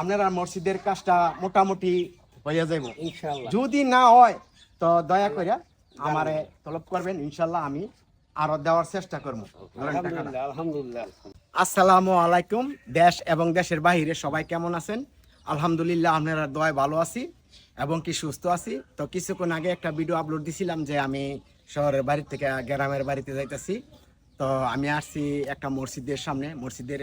আপনারা মসজিদের কাজটা মোটামুটি হয়ে যাইব। ইনশাআল্লাহ। যদি না হয় তো দয়া করে আমারে তলব করবেন ইনশাল্লাহ আমি আরও দেওয়ার চেষ্টা করব। আলহামদুলিল্লাহ আসসালামু আলাইকুম দেশ এবং দেশের বাইরে সবাই কেমন আছেন? আলহামদুলিল্লাহ আপনারা দয় ভালো আছি এবং কি সুস্থ আছি। তো কিছুক্ষণ আগে একটা ভিডিও আপলোড দিছিলাম যে আমি শহরের বাড়ি থেকে গ্রামের বাড়িতে যাইতেছি। তো আমি আসছি একটা মসজিদের সামনে মসজিদের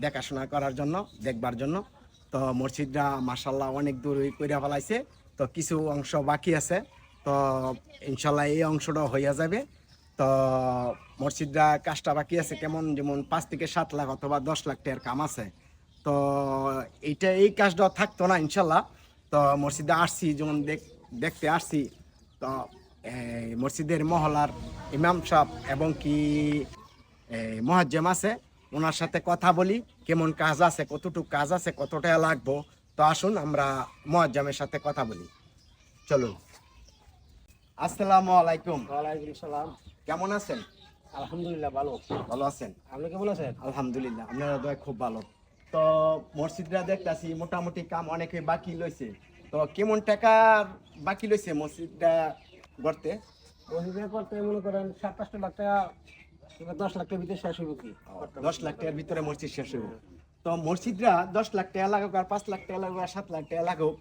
দেখাশোনা করার জন্য, দেখবার জন্য। তো মসজিদটা মাসাল্লাহ অনেক দূর করে ফেলাইছে। তো কিছু অংশ বাকি আছে। তো ইনশাল্লাহ এই অংশটা হইয়া যাবে। তো মসজিদটা কাজটা বাকি আছে কেমন? যেমন পাঁচ থেকে সাত লাখ অথবা দশ লাখ টাকার কাম আছে। তো এইটা, এই কাজটা থাকতো না ইনশাল্লাহ তো মসজিদে আসছি, যেমন দেখ- দেখতে আসছি। তো মসজিদের মহলার ইমাম সাহেব এবং কি মহাজ্জেম আছে। ওনার সাথে কথা বলি কেমন কাজ আছে কতটুকু কাজ আছে কত টাকা লাগবো। তো আসুন আমরা মহাজ্জামের সাথে কথা বলি। চলুন। আসসালামু আলাইকুম। ওয়ালাইকুম সালাম। কেমন আছেন? আলহামদুলিল্লাহ ভালো। ভালো আছেন? আপনি কেমন আছেন? আলহামদুলিল্লাহ আপনারা দয় খুব ভালো। তো মসজিদটা দেখতাছি মোটামুটি কাম অনেকে বাকি লইছে। তো কেমন টাকা বাকি লইছে মসজিদটা গড়তে? মসজিদের করতে মনে করেন সাত পাঁচটা লাখ টাকা দশ লাখ টাকার ভিতরে শেষ হইব কি? দশ লাখ টাকার ভিতরে মসজিদ শেষ হইব। তো মসজিদরা দশ লাখ টাকা লাগুক আর পাঁচ লাখ টাকা লাগুক আর সাত লাখ টাকা লাগুক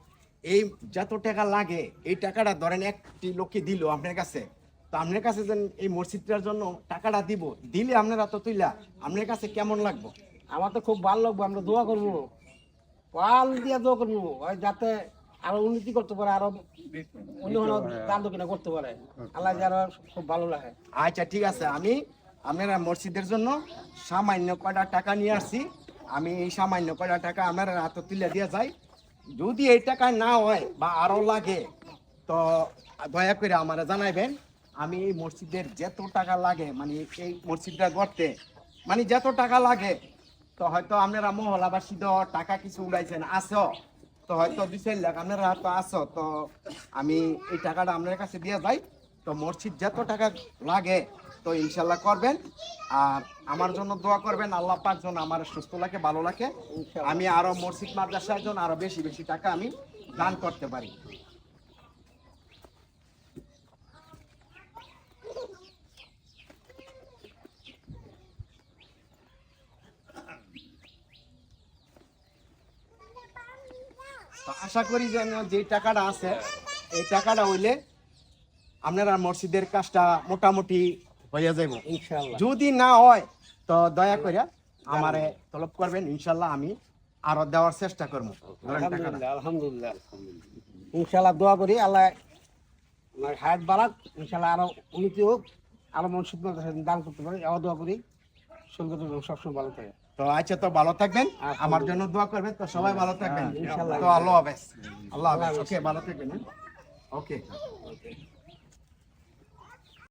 এই যত টাকা লাগে এই টাকাটা ধরেন একটি লোককে দিল আপনার কাছে তো আপনার কাছে যেন এই মসজিদটার জন্য টাকাটা দিব দিলে আপনারা তো তুইলা আপনার কাছে কেমন লাগবো? আমার তো খুব ভালো লাগবে আমরা দোয়া করব। পাল দিয়া দোয়া করব ওই যাতে আরও উন্নতি করতে পারে আরও অন্য দান দক্ষিণা করতে পারে। আল্লাহ খুব ভালো লাগে আচ্ছা ঠিক আছে আমি আপনারা মসজিদের জন্য সামান্য কয়টা টাকা নিয়ে আসছি। আমি এই সামান্য কয়টা টাকা আপনারা হাতে তুলে দিয়ে যাই। যদি এই টাকা না হয় বা আরও লাগে, তো দয়া করে আমারা জানাইবেন। আমি এই মসজিদের যত টাকা লাগে মানে এই মসজিদটা গড়তে মানে যত টাকা লাগে, তো হয়তো আপনারা মহলাবাসী তো টাকা কিছু উড়াইছেন আসো তো হয়তো দুই চার লাখ আপনারা হয়তো আসো তো আমি এই টাকাটা আপনার কাছে দিয়ে যাই। তো মসজিদ যত টাকা লাগে তো ইনশাল্লাহ করবেন। আর আমার জন্য দোয়া করবেন আল্লাহ পাক যেন আমার সুস্থ লাগে ভালো লাগে। আমি আরও মসজিদ মাদ্রাসার জন্য আরও বেশি বেশি টাকা আমি দান করতে পারি। তো আশা করি যেন যে টাকাটা আছে এই টাকাটা হইলে আপনারা মসজিদের কাজটা মোটামুটি হয়ে যাইব। ইনশাআল্লাহ। যদি না হয় তো দয়া করে আমারে তলব করবেন ইনশাল্লাহ আমি আরও দেওয়ার চেষ্টা করব। আলহামদুলিল্লাহ আলহামদুলিল্লাহ ইনশাআল্লাহ দোয়া করি আল্লাহ আমার হায়াত বাড়াক ইনশাআল্লাহ আরও উন্নতি হোক আরও মনসুদ দান করতে পারি আবার দোয়া করি। সুন্দর সবসময় ভালো থাকে। তো আচ্ছা তো ভালো থাকবেন আচ্ছা। আমার জন্য দোয়া করবেন তো সবাই ভালো থাকবেন। হ্যাঁ, ইনশাল্লাহ। তো আল্লাহ হাফেজ। আল্লাহ হাফেজ। ওকে ভালো থাকবেন ওকে।